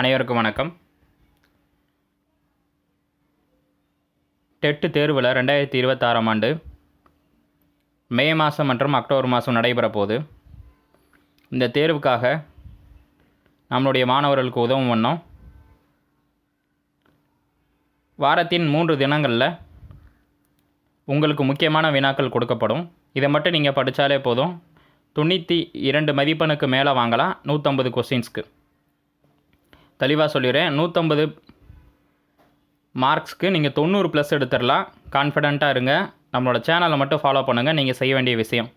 அனைவருக்கும் வணக்கம். டெட்டு தேர்வில் ரெண்டாயிரத்தி இருபத்தாறாம் ஆண்டு மே மாதம் மற்றும் அக்டோபர் மாதம் நடைபெற போது இந்த தேர்வுக்காக நம்மளுடைய மாணவர்களுக்கு உதவும் வண்ணம் வாரத்தின் மூன்று தினங்களில் உங்களுக்கு முக்கியமான வினாக்கள் கொடுக்கப்படும். இதை மட்டும் நீங்கள் படித்தாலே போதும். தொண்ணூற்றி இரண்டு மதிப்பெண்ணுக்கு மேலே வாங்கலாம். நூற்றம்பது கொஸ்டின்ஸ்க்கு தெளிவாக சொல்லிடுறேன். நூற்றம்பது மார்க்ஸ்க்கு நீங்கள் தொண்ணூறு ப்ளஸ் எடுத்துடலாம். கான்ஃபிடெண்ட்டாக இருங்க. நம்மளோட சேனலை மட்டும் ஃபாலோ பண்ணுங்கள் நீங்கள் செய்ய வேண்டிய விஷயம்.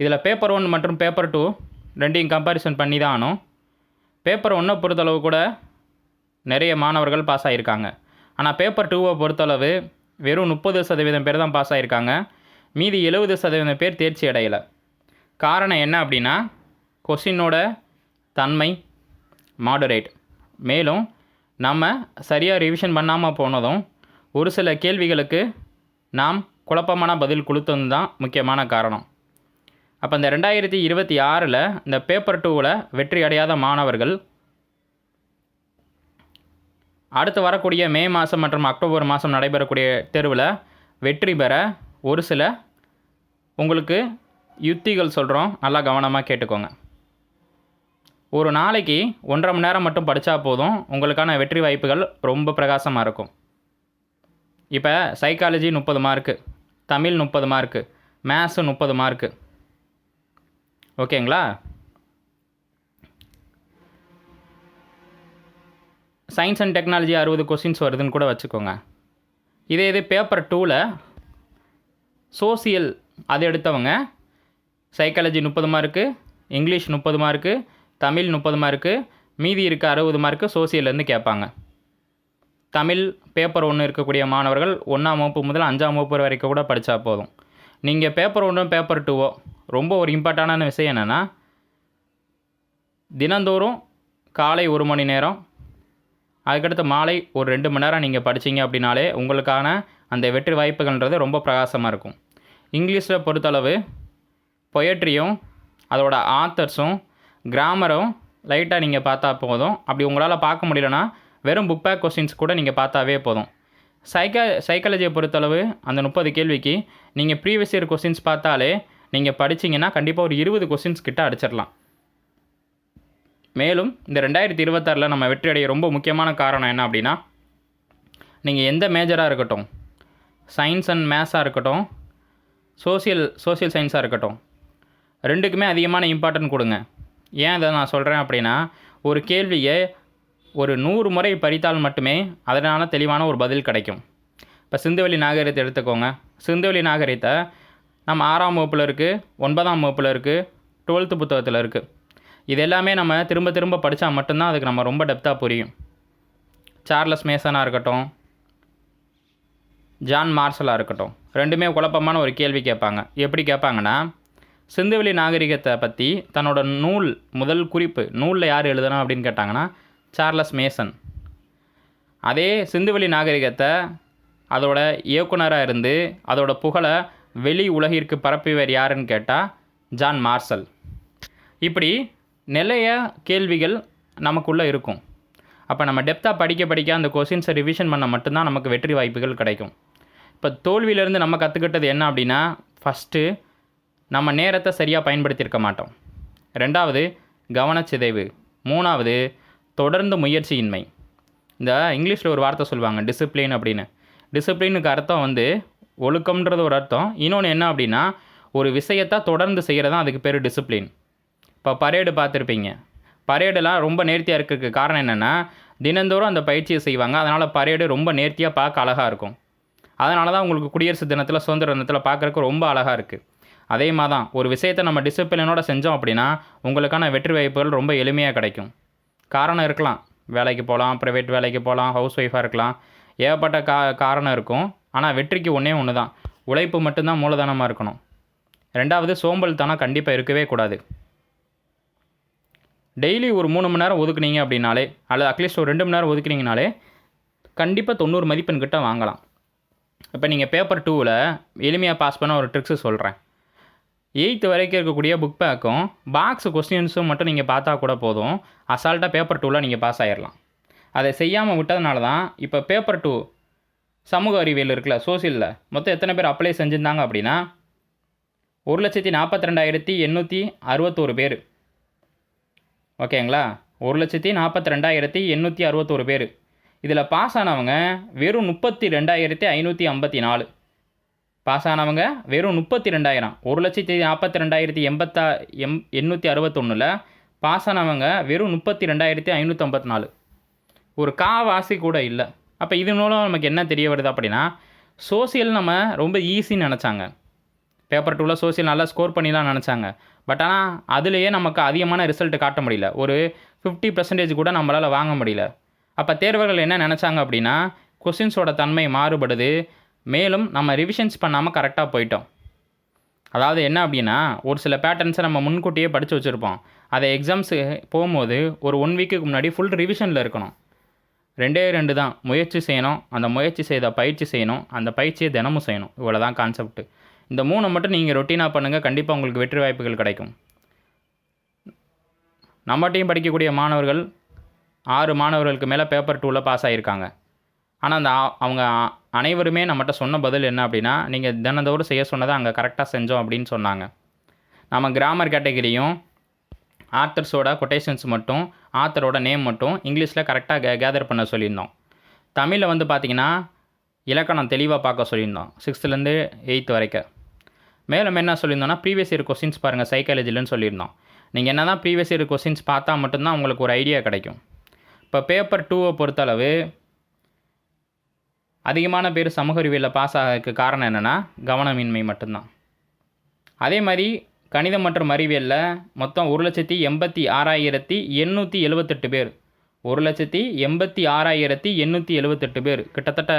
இதில் பேப்பர் ஒன் மற்றும் பேப்பர் டூ ரெண்டையும் கம்பேரிசன் பண்ணி தான் ஆனும் பேப்பர் ஒன்றை பொறுத்தளவு கூட நிறைய மாணவர்கள் பாஸ் ஆகியிருக்காங்க ஆனால் பேப்பர் டூவை பொறுத்தளவு வெறும் முப்பது சதவீதம் பேர் தான் பாஸ் ஆகியிருக்காங்க மீதி எழுபது சதவீதம் பேர் தேர்ச்சி அடையலை. காரணம் என்ன அப்படின்னா கொஷினோட தன்மை மாடரேட் மேலும் நம்ம சரியாக ரிவிஷன் பண்ணாமல் போனதும் ஒரு சில கேள்விகளுக்கு நாம் குழப்பமான பதில் கொடுத்தது தான் முக்கியமான காரணம். அப்போ இந்த ரெண்டாயிரத்தி இருபத்தி ஆறில் இந்த பேப்பர் டூவில் வெற்றி அடையாத மாணவர்கள் அடுத்து வரக்கூடிய மே மாதம் மற்றும் அக்டோபர் மாதம் நடைபெறக்கூடிய தேர்வில் வெற்றி பெற ஒரு சில உங்களுக்கு யுத்திகள் சொல்கிறோம் நல்லா கவனமாக கேட்டுக்கோங்க. ஒரு நாளைக்கு ஒன்றரை மணி நேரம் மட்டும் படித்தா போதும். உங்களுக்கான வெற்றி வாய்ப்புகள் ரொம்ப பிரகாசமாக இருக்கும். இப்போ சைக்காலஜி முப்பது மார்க்கு தமிழ் முப்பது மார்க்கு மேத்ஸு முப்பது மார்க்கு ஓகேங்களா? சயின்ஸ் அண்ட் டெக்னாலஜி அறுபது கொஸ்டின்ஸ் வருதுன்னு கூட வச்சுக்கோங்க. இதே இது பேப்பர் டூவில் சோசியல் அது எடுத்தவங்க சைக்காலஜி முப்பது மார்க்கு இங்கிலீஷ் முப்பது மார்க்கு தமிழ் முப்பது மார்க்கு மீதி இருக்க அறுபது மார்க்கு சோசியல்லேருந்து கேட்பாங்க. தமிழ் பேப்பர் ஒன்று இருக்கக்கூடிய மாணவர்கள் ஒன்றாம் வகுப்பு முதல் அஞ்சாம் வகுப்பு வரைக்கும் கூட படித்தா போதும். நீங்கள் பேப்பர் ஒன்றும் பேப்பர் டூவோ ரொம்ப ஒரு இம்பார்ட்டண்டான விஷயம் என்னென்னா தினந்தோறும் காலை ஒரு மணி நேரம் அதுக்கடுத்து மாலை ஒரு ரெண்டு மணி நேரம் நீங்கள் படிச்சீங்க அப்படின்னாலே உங்களுக்கான அந்த வெற்றி வாய்ப்புகள்ன்றது ரொம்ப பிரகாசமாக இருக்கும். இங்கிலீஷில் பொறுத்தளவு பொயட்ரியும் அதோட ஆத்தர்ஸும் கிராமரும் லைட்டாக நீங்கள் பார்த்தா போதும். அப்படி உங்களால் பார்க்க முடியலனா வெறும் புக் பேக் கொஸ்டின்ஸ் கூட நீங்கள் பார்த்தாவே போதும். சைக்கா சைக்காலஜியை பொறுத்தளவு அந்த முப்பது கேள்விக்கு நீங்கள் ப்ரீவியஸ் இயர் கொஸ்டின்ஸ் பார்த்தாலே நீங்கள் படிச்சீங்கன்னா கண்டிப்பாக ஒரு இருபது கொஸ்டின்ஸ் கிட்ட அடிச்சிடலாம். மேலும் இந்த ரெண்டாயிரத்தி இருபத்தாறில் நம்ம வெற்றி அடைய ரொம்ப முக்கியமான காரணம் என்ன அப்படின்னா நீங்கள் எந்த மேஜராக இருக்கட்டும் சயின்ஸ் அண்ட் மேத்ஸாக இருக்கட்டும் சோசியல் சோசியல் சயின்ஸாக இருக்கட்டும் ரெண்டுக்குமே அதிகமான இம்பார்ட்டன்ட் கொடுங்க. ஏன் இதை நான் சொல்கிறேன் அப்படின்னா ஒரு கேள்வியை ஒரு நூறு முறை படித்தால் மட்டுமே அதனால் தெளிவான ஒரு பதில் கிடைக்கும். இப்போ சிந்துவெளி நாகரிகத்தை எடுத்துக்கோங்க. சிந்துவெளி நாகரிகத்தை நம்ம ஆறாம் வகுப்பில் இருக்குது ஒன்பதாம் வகுப்பில் இருக்குது டுவெல்த்து புத்தகத்தில் இருக்குது இது எல்லாமே நம்ம திரும்ப திரும்ப படித்தா மட்டும்தான் அதுக்கு நம்ம ரொம்ப டெப்த்தாக புரியும். சார்லஸ் மேசனாக இருக்கட்டும் ஜான் மார்சலாக இருக்கட்டும் ரெண்டுமே குழப்பமான ஒரு கேள்வி கேட்பாங்க. எப்படி கேட்பாங்கன்னா சிந்துவெளி நாகரிகத்தை பற்றி தன்னோட நூல் முதல் குறிப்பு நூலில் யார் எழுதுனா அப்படின்னு கேட்டாங்கன்னா சார்லஸ் மேசன். அதே சிந்துவெளி நாகரிகத்தை அதோட இயக்குனராக இருந்து அதோட புகழை வெளி உலகிற்கு பரப்பியவர் யாருன்னு கேட்டால் ஜான் மார்சல். இப்படி நிறைய கேள்விகள் நமக்குள்ளே இருக்கும். அப்போ நம்ம டெப்த்தாக படிக்க படிக்க அந்த கொஸ்டின்ஸை ரிவிஷன் பண்ண மட்டும்தான் நமக்கு வெற்றி வாய்ப்புகள் கிடைக்கும். இப்போ தோல்வியிலேருந்து நம்ம கற்றுக்கிட்டது என்ன அப்படின்னா ஃபஸ்ட்டு நம்ம நேரத்தை சரியாக பயன்படுத்தியிருக்க மாட்டோம். ரெண்டாவது கவனச்சிதைவு. மூணாவது தொடர்ந்து முயற்சியின்மை. இந்த இங்கிலீஷில் ஒரு வார்த்தை சொல்லுவாங்க டிசிப்ளின் அப்படின்னு. டிசிப்ளினுக்கு அர்த்தம் வந்து ஒழுக்கம்ன்றது ஒரு அர்த்தம். இன்னொன்று என்ன அப்படின்னா ஒரு விஷயத்தை தொடர்ந்து செய்கிறது தான் அதுக்கு பேர் டிசிப்ளின் இப்போ பரேடு பார்த்துருப்பீங்க. பரேடெல்லாம் ரொம்ப நேர்த்தியாக இருக்கிறதுக்கு காரணம் என்னென்னா தினந்தோறும் அந்த பயிற்சியை செய்வாங்க. அதனால் பரேடு ரொம்ப நேர்த்தியாக பார்க்க அழகாக இருக்கும். அதனால தான் உங்களுக்கு குடியரசு தினத்தில் சுதந்திர தினத்தில் பார்க்குறக்கு ரொம்ப அழகாக இருக்குது அதே மாதிரி தான் ஒரு விஷயத்தை நம்ம டிசிப்ளினோட செஞ்சோம் அப்படின்னா உங்களுக்கான வெற்றி வாய்ப்புகள் ரொம்ப எளிமையாக கிடைக்கும். காரணம் இருக்கலாம். வேலைக்கு போகலாம் ப்ரைவேட் வேலைக்கு போகலாம் ஹவுஸ் ஒய்ஃபாக இருக்கலாம். ஏகப்பட்ட கா காரணம் இருக்கும். ஆனால் வெற்றிக்கு ஒன்றே ஒன்று தான் உழைப்பு மட்டும்தான் மூலதனமாக இருக்கணும். ரெண்டாவது சோம்பல் தனம் கண்டிப்பாக இருக்கவே கூடாது. டெய்லி ஒரு மூணு மணி நேரம் ஒதுக்குனீங்க அப்படின்னாலே அல்லது அட்லீஸ்ட் ஒரு ரெண்டு மணி நேரம் ஒதுக்குனீங்கனாலே கண்டிப்பாக தொண்ணூறு மதிப்பெண் கிட்டே வாங்கலாம். இப்போ நீங்கள் பேப்பர் டூவில் எளிமையாக பாஸ் பண்ண ஒரு ட்ரிக்ஸு சொல்கிறேன் எயித்து வரைக்கும் இருக்கக்கூடிய புக் பேக்கும் பாக்ஸ் கொஸ்டின்ஸும் மட்டும் நீங்கள் பார்த்தா கூட போதும். அசால்ட்டாக பேப்பர் டூவில் நீங்கள் பாஸ் ஆயிடலாம் அதை செய்யாமல் விட்டதுனால தான் இப்போ பேப்பர் டூ சமூக அறிவியல் இருக்குல்ல சோசியலில் மொத்தம் எத்தனை பேர் அப்ளை செஞ்சுருந்தாங்க அப்படின்னா ஒரு லட்சத்தி நாற்பத்தி ரெண்டாயிரத்தி எண்ணூற்றி அறுபத்தோரு பேர். ஓகேங்களா ஒரு லட்சத்தி நாற்பத்தி ரெண்டாயிரத்தி எண்ணூற்றி அறுபத்தோரு பேர். இதில் பாஸ் ஆனவங்க வெறும் முப்பத்தி ரெண்டாயிரத்தி ஐநூற்றி ஐம்பத்தி நாலு. பாஸ் ஆனவங்க வெறும் முப்பத்தி ரெண்டாயிரம் ஒரு லட்சத்தி நாற்பத்தி ரெண்டாயிரத்தி எண்பத்தா எம் எண்ணூற்றி அறுபத்தொன்னில் பாஸ் ஆனவங்க வெறும் முப்பத்தி ரெண்டாயிரத்தி ஐநூற்றம்பத்தி நாலு ஒரு காவாசி கூட இல்லை. அப்போ இது மூலம் நமக்கு என்ன தெரிய வருது அப்படின்னா சோசியல் நம்ம ரொம்ப ஈஸின்னு நினச்சாங்க. பேப்பர் டூவில் சோசியல் நல்லா ஸ்கோர் பண்ணிலாம் நினச்சாங்க. பட் ஆனால் அதுலேயே நமக்கு அதிகமான ரிசல்ட் காட்ட முடியல. ஒரு ஃபிஃப்டி பர்சன்டேஜ் கூட நம்மளால் வாங்க முடியல. அப்போ தேர்வர்கள் என்ன நினச்சாங்க அப்படின்னா கொஸ்டின்ஸோட தன்மை மாறுபடுது. மேலும் நம்ம ரிவிஷன்ஸ் பண்ணாமல் கரெக்டாக போயிட்டோம். அதாவது என்ன அப்படின்னா ஒரு சில பேட்டர்ன்ஸை நம்ம முன்கூட்டியே படித்து வச்சுருப்போம். அதை எக்ஸாம்ஸு போகும்போது ஒரு ஒன் வீக்குக்கு முன்னாடி ஃபுல் ரிவிஷனில் இருக்கணும். ரெண்டே ரெண்டு தான். முயற்சி செய்யணும். அந்த முயற்சி செய்த பயிற்சி செய்யணும். அந்த பயிற்சியை தினமும் செய்யணும். இவ்வளோ தான் கான்செப்ட் இந்த மூணை மட்டும் நீங்கள் ரொட்டீனாக பண்ணுங்கள் கண்டிப்பாக உங்களுக்கு வெற்றி வாய்ப்புகள் கிடைக்கும். நம்மகிட்டையும் படிக்கக்கூடிய மாணவர்கள் ஆறு மாணவர்களுக்கு மேலே பேப்பர் டூவில் பாஸ் ஆகியிருக்காங்க ஆனால் அந்த அவங்க அனைவருமே நம்மகிட்ட சொன்ன பதில் என்ன அப்படின்னா நீங்கள் தினந்தோறும் செய்ய சொன்னதை அங்கே கரெக்டாக செஞ்சோம் அப்படின்னு சொன்னாங்க. நம்ம கிராமர் கேட்டகரியும் ஆத்தர்ஸோட கொட்டேஷன்ஸ் மட்டும் ஆத்தரோட நேம் மட்டும் இங்கிலீஷில் கரெக்டாக கே கேதர் பண்ண சொல்லியிருந்தோம். தமிழில் வந்து பார்த்திங்கன்னா இலக்கணம் தெளிவாக பார்க்க சொல்லியிருந்தோம் சிக்ஸ்த்துலேருந்து எயித்து வரைக்கும். மேலும் என்ன சொல்லியிருந்தோம்னா ப்ரீவியஸ் இயர் கொஸ்டின்ஸ் பாருங்கள் சைக்காலஜிலன்னு சொல்லியிருந்தோம். நீங்கள் என்ன தான் ப்ரீவியஸ் இயர் கொஸ்டின்ஸ் பார்த்தா மட்டும்தான் உங்களுக்கு ஒரு ஐடியா கிடைக்கும். இப்போ பேப்பர் டூவை பொறுத்தளவு அதிகமான பேர் சமூக அறிவியலில் பாஸ் ஆகிறதுக்கு காரணம் என்னென்னா கவனமின்மை மட்டும்தான். அதே மாதிரி கணிதம் மற்றும் அறிவியலில் மொத்தம் ஒரு லட்சத்தி எண்பத்தி ஆறாயிரத்தி எண்ணூற்றி எழுபத்தெட்டு பேர். ஒரு லட்சத்தி எண்பத்தி ஆறாயிரத்தி எண்ணூற்றி எழுபத்தெட்டு பேர். கிட்டத்தட்ட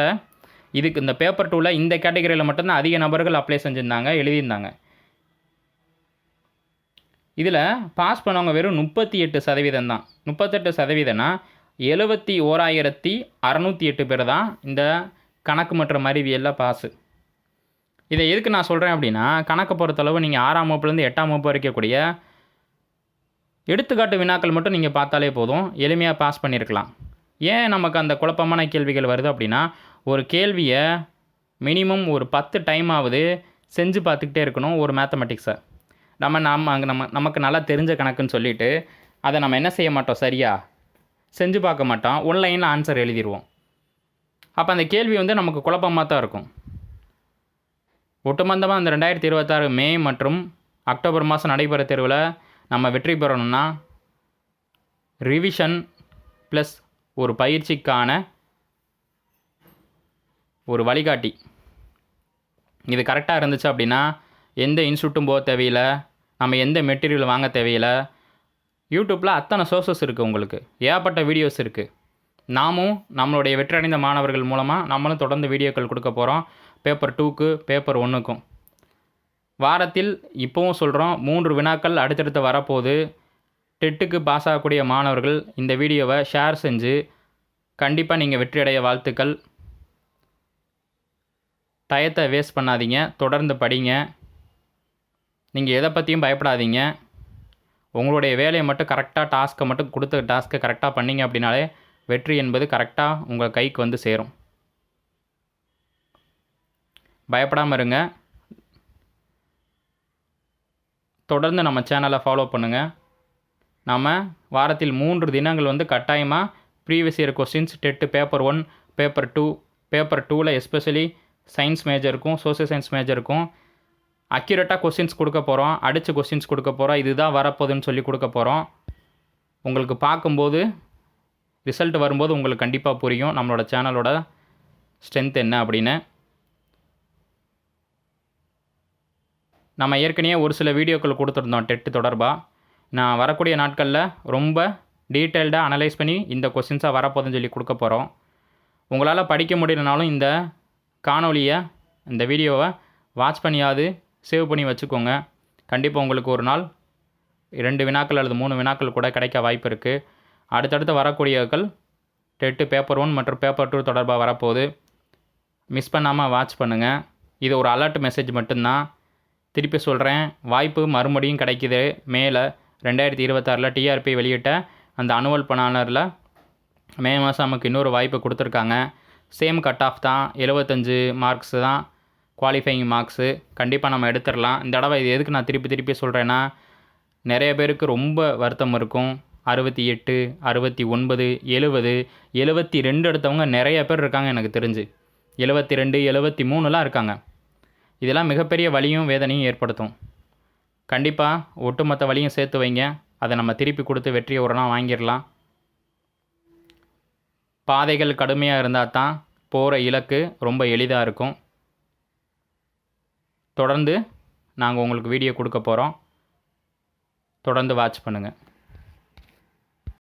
இதுக்கு இந்த பேப்பர் டூவில் இந்த கேட்டகரியில் மட்டும்தான் அதிக நபர்கள் அப்ளை செஞ்சுருந்தாங்க எழுதியிருந்தாங்க. இதில் பாஸ் பண்ணவங்க வெறும் முப்பத்தி எட்டு சதவீதம் தான் முப்பத்தெட்டு சதவீதம்னா எழுபத்தி ஓராயிரத்தி அறநூற்றி எட்டு பேர் தான் இந்த கணக்கு மற்றும் அறிவியலில் பாஸு இதை எதுக்கு நான் சொல்கிறேன் அப்படின்னா கணக்கை பொறுத்தளவு நீங்கள் ஆறாம் வகுப்புலேருந்து எட்டாம் வகுப்பு வரைக்கக்கூடிய எடுத்துக்காட்டு வினாக்கள் மட்டும் நீங்கள் பார்த்தாலே போதும். எளிமையாக பாஸ் பண்ணியிருக்கலாம். ஏன் நமக்கு அந்த குழப்பமான கேள்விகள் வருது அப்படின்னா ஒரு கேள்வியை மினிமம் ஒரு பத்து டைம் ஆகுது செஞ்சு பார்த்துக்கிட்டே இருக்கணும் ஒரு மேத்தமெட்டிக்ஸை நம்ம நம்ம அங்கே நம்ம நமக்கு நல்லா தெரிஞ்ச கணக்குன்னு சொல்லிட்டு அதை நம்ம என்ன செய்ய மாட்டோம்? சரியா? செஞ்சு பார்க்க மாட்டோம் ஒன்லைனில் ஆன்சர் எழுதிடுவோம் அப்போ அந்த கேள்வி வந்து நமக்கு குழப்பமாக தான் இருக்கும். ஒட்டுமொத்தமாக இந்த ரெண்டாயிரத்தி இருபத்தாறு மே மற்றும் அக்டோபர் மாதம் நடைபெற தேர்வில் நம்ம வெற்றி பெறணும்னா ரிவிஷன் ப்ளஸ் ஒரு பயிற்சிக்கான ஒரு வழிகாட்டி. இது கரெக்டாக இருந்துச்சு அப்படின்னா எந்த இன்ஸ்டியூட்டும் போக தேவையில்லை. நம்ம எந்த மெட்டீரியல் வாங்க தேவையில்லை. யூடியூப்பில் அத்தனை சோர்சஸ் இருக்குது உங்களுக்கு. ஏகப்பட்ட வீடியோஸ் இருக்குது நாமும் நம்மளுடைய வெற்றியடைந்த மாணவர்கள் மூலமாக நம்மளும் தொடர்ந்து வீடியோக்கள் கொடுக்க போகிறோம் பேப்பர் டூக்கு பேப்பர் ஒன்றுக்கும் வாரத்தில் இப்போவும் சொல்கிறோம் மூன்று வினாக்கள் அடுத்தடுத்து வரப்போகுது. டெட்டுக்கு பாஸ் ஆகக்கூடிய மாணவர்கள் இந்த வீடியோவை ஷேர் செஞ்சு கண்டிப்பாக நீங்கள் வெற்றியடைய வாழ்த்துக்கள். டயத்தை வேஸ்ட் பண்ணாதீங்க தொடர்ந்து படிங்க. நீங்கள் எதை பற்றியும் பயப்படாதீங்க. உங்களுடைய வேலையை மட்டும் கரெக்டாக டாஸ்க்கை மட்டும் கொடுத்த டாஸ்க்கை கரெக்டாக பண்ணீங்க அப்படின்னாலே வெற்றி என்பது கரெக்டாக உங்கள் கைக்கு வந்து சேரும். பயப்படாமல் இருங்க. தொடர்ந்து நம்ம சேனலை ஃபாலோ பண்ணுங்கள் நம்ம வாரத்தில் மூன்று தினங்கள் வந்து கட்டாயமாக previous year questions TET paper one paper two paper டூவில் எஸ்பெஷலி சயின்ஸ் மேஜருக்கும் சோசியல் சயின்ஸ் மேஜருக்கும் அக்யூரேட்டாக கொஸ்டின்ஸ் கொடுக்க போகிறோம் அடித்து கொஸ்டின்ஸ் கொடுக்க போகிறோம் இதுதான் வரப்போகுதுன்னு சொல்லி கொடுக்க போகிறோம் உங்களுக்கு பார்க்கும்போது ரிசல்ட் வரும்போது உங்களுக்கு கண்டிப்பாக புரியும். நம்மளோட சேனலோட ஸ்ட்ரென்த் என்ன அப்படின்னு. நம்ம ஏற்கனவே ஒரு சில வீடியோக்கள் கொடுத்துருந்தோம் டெட்டு தொடர்பாக நான் வரக்கூடிய நாட்களில் ரொம்ப டீட்டெயில்டாக அனலைஸ் பண்ணி இந்த கொஸ்டின்ஸாக வரப்போகுதுன்னு சொல்லி கொடுக்க போகிறோம் உங்களால் படிக்க முடியலனாலும் இந்த காணொலியை இந்த வீடியோவை வாட்ச் பண்ணியாவது சேவ் பண்ணி வச்சுக்கோங்க. கண்டிப்பாக உங்களுக்கு ஒரு நாள் ரெண்டு வினாக்கள் அல்லது மூணு வினாக்கள் கூட கிடைக்க வாய்ப்பு இருக்குது அடுத்தடுத்து வரக்கூடியவர்கள் டெட்டு பேப்பர் ஒன் மற்றும் பேப்பர் டூ தொடர்பாக வரப்போகுது. மிஸ் பண்ணாமல் வாட்ச் பண்ணுங்கள் இது ஒரு அலர்ட் மெசேஜ் மட்டும்தான். திருப்பி சொல்கிறேன் வாய்ப்பு மறுபடியும் கிடைக்கிது. மேலே ரெண்டாயிரத்தி இருபத்தாறில் டிஆர்பி வெளியிட்ட அந்த அனுவல் பணாளரில் மே மாதம் நமக்கு இன்னொரு வாய்ப்பு கொடுத்துருக்காங்க. சேம் கட் ஆஃப் தான். எழுபத்தஞ்சு மார்க்ஸ் தான். குவாலிஃபைங் மார்க்ஸு கண்டிப்பாக நம்ம எடுத்துடலாம். இந்த தடவை இது எதுக்கு நான் திருப்பி திருப்பி சொல்கிறேன்னா நிறைய பேருக்கு ரொம்ப வருத்தம் இருக்கும். அறுபத்தி எட்டு அறுபத்தி ஒன்பது எழுபது எழுபத்தி ரெண்டு எடுத்தவங்க நிறைய பேர் இருக்காங்க எனக்கு தெரிஞ்சு. எழுபத்தி ரெண்டு எழுபத்தி மூணுலாம் இருக்காங்க. இதெல்லாம் மிகப்பெரிய வலியும் வேதனையும் ஏற்படுத்தும். கண்டிப்பாக ஒட்டுமொத்த வழியும் சேர்த்து வைங்க. அதை நம்ம திருப்பி கொடுத்து வெற்றியை ஒரு நாள் வாங்கிடலாம். பாதைகள் கடுமையாக இருந்தால் தான் போகிற இலக்கு ரொம்ப எளிதாக இருக்கும். தொடர்ந்து நாங்கள் உங்களுக்கு வீடியோ கொடுக்க போகிறோம். தொடர்ந்து வாட்ச் பண்ணுங்கள்